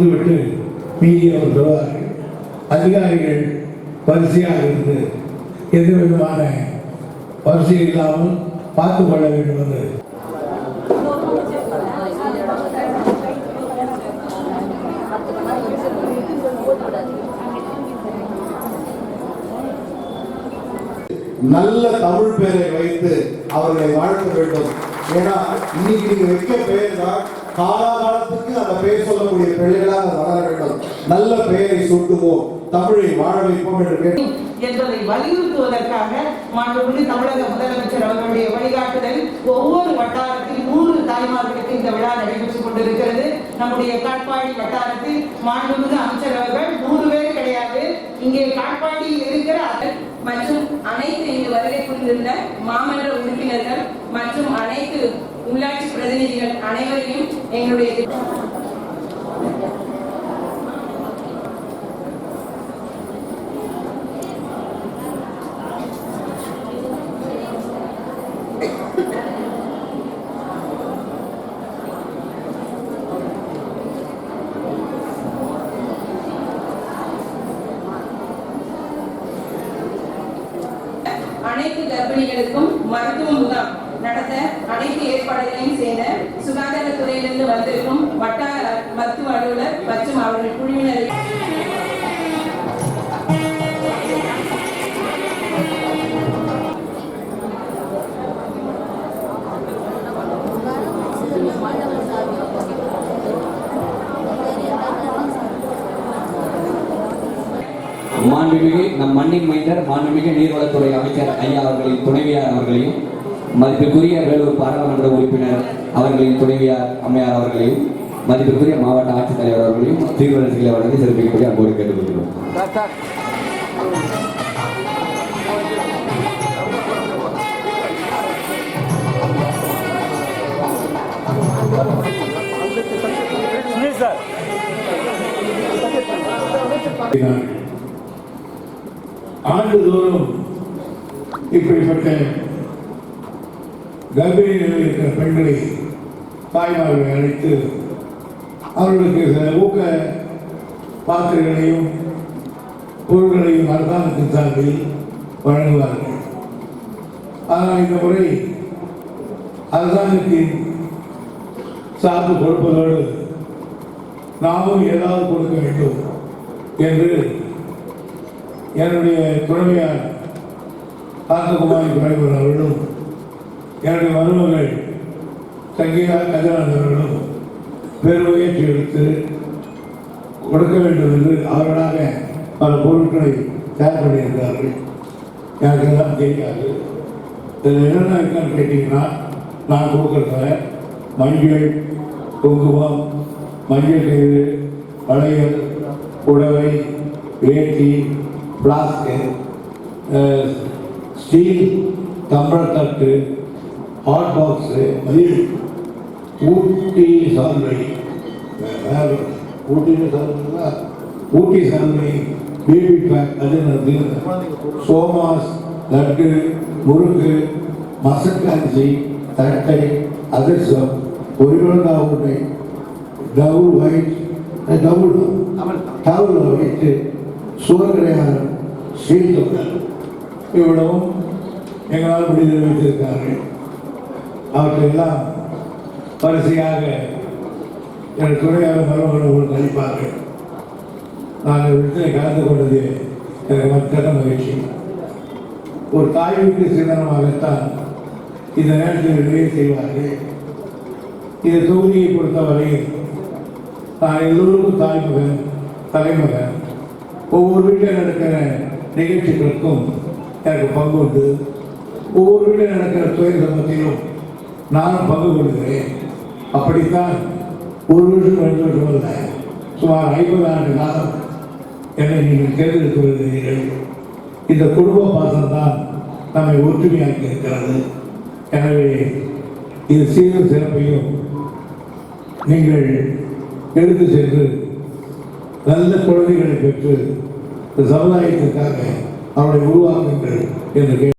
கொடுத்துவிட்டு மீதி வருவார்கள் அதிகாரிகள் வரிசையாக இருந்து எந்த விதமான வரிசை இல்லாமல் பார்த்து கொள்ள வேண்டும் என்று. நல்ல தமிழ் பெயரை வைத்து அவர்களை வாழ்த்த வேண்டும். ஏன்னா இன்னைக்கு நீங்க வைக்க பெயர் தான் காலாகால காலாகாலத்துக்கு அந்த பெயர் சொல்லக்கூடிய பிள்ளைகளாக வளர வேண்டும். நல்ல பெயரை சூட்டுவோம். தமிழை வாழ வைப்போம் என்று என்பதை வலியுறுத்துவதற்காக மாண்புமிகு தமிழக முதலமைச்சர் அவர்களுடைய வழிகாட்டுதல் ஒவ்வொரு வட்டாரத்தில் நூறு தாய்மார்களுக்கு இந்த விழா நடைபெற்றுக் கொண்டிருக்கிறது. நம்முடைய காட்பாடி வட்டாரத்தில் மாண்புமிகு அமைச்சர் அவர்கள் நூறு பேர் கிடையாது. இங்கே காட்பாடியில் இருக்கிற மற்றும் அனைத்து இங்கு வருகை புரிந்துள்ள மாமன்ற உறுப்பினர்கள் மற்றும் உள்ளாட்சி பிரதிநிதிகள் அனைவரையும் எங்களுடைய அனைத்து கர்ப்பிணிகளுக்கும் மருத்துவ முகாம். நடத்த அனைத்து ஏற்பாடுகளையும் செய்த சுகாதாரத்துறையிலிருந்து வந்திருக்கும் வட்டார மருத்துவ அலுவலர் மற்றும் அவர்கள் குழுவினரை மாண்புமிகு நம் மண்ணின் மைந்தர் மாண்புமிகு நீர்வளத்துறை அமைச்சர் ஐயா அவர்களின் துணைவியார் அவர்களையும் மதிப்பிற்குரிய வேலூர் பாராளுமன்ற உறுப்பினர் அவர்களின் துணைவியார் அம்மையார் அவர்களையும் மதிப்பிற்குரிய மாவட்ட ஆட்சித்தலைவர் அவர்களையும் தீர்வரசிகளை வழங்கி சிறப்பிக்கப்படி அன்போடு கேட்டுக்கொள்கிறோம். ஆண்டுதோறும் இப்படிப்பட்ட கர்ப்பிணி இருக்கிற பெண்களை தாய்மார்களை அழைத்து அவர்களுக்கு சில ஊக்க பாத்திரங்களையும் பொருள்களையும் அரசாங்கத்தின் சார்பில் வழங்குவார்கள். ஆனால் இந்த முறை அரசாங்கத்தின் சார்பு கொடுப்பதோடு நாமும் ஏதாவது கொடுக்க வேண்டும் என்று என்னுடைய துணைவியார் காந்தகுமாரி துணைவர் அவர்களும் தங்கியார் கதிரானவர்களும் அவர்களும் பெருமுயற்சி எடுத்து கொடுக்க வேண்டும் என்று அவர்களாக பல பொருட்களை தயார் பண்ணியிருக்கிறார்கள். எனக்கு எல்லாம் தெரியாது. இதில் என்னென்ன இருக்கான்னு கேட்டிங்கன்னா நான் கொடுக்குறத மஞ்சள் குங்குமம் மஞ்சள் கயிறு வளையல் புடவை வேட்டி பிளாஸ்க்கு ஸ்டீல் தம்பளத்தட்டு ஹாட் பாக்ஸு மதியம் ஊட்டி சால்வை ஊட்டி சால்வைங்களா ஊட்டி சால்வை பேபி பேக் அது? என்னது சோமாஸ் லட்டு முறுக்கு மசக்காஞ்சி தட்டை அதிர்சம் ஒருவழங்கா உடை double white towel towel white. சுவர்கடையாளர் steel இவ்வளவும் எங்களால் முடிந்து வைத்திருக்கிறார்கள். அவற்றையெல்லாம் வரிசையாக என் துறையாக மருமகள் உங்களுக்கு அளிப்பார்கள் நாங்கள் வீட்டில் கலந்து கொண்டது எனக்கு மக்கள் மகிழ்ச்சி. ஒரு தாய் வீட்டு சிந்தனமாகத்தான் இந்த நேரத்தில் நிறைவு செய்வார்கள். இந்த தொகுதியை பொறுத்தவரையில் நான் எல்லோருக்கும் தாய்மகன் தலைமகன் ஒவ்வொரு வீட்டில் நடக்கிற நிகழ்ச்சிகளுக்கும் எனக்கு பங்கு உண்டு. ஒவ்வொரு வீட்டில் நடக்கிற துறை சம்பத்திலும் நானும் பங்கு கொள்கிறேன். அப்படித்தான் ஒரு வருஷம் ரெண்டு வருஷம் அல்ல சுமார் ஐம்பது ஆண்டு காலம் என்னை நீங்கள் தேர்ந்தெடுத்து இந்த குடும்ப பாசம்தான் நம்மை ஒற்றுமையாக்கி இருக்கிறது. எனவே இது சீரும் சிறப்பையும் நீங்கள் எடுத்து சென்று நல்ல குழந்தைகளை பெற்று இந்த சமுதாயத்திற்காக அவளை உருவாக்குங்கள் என்று கேட்டு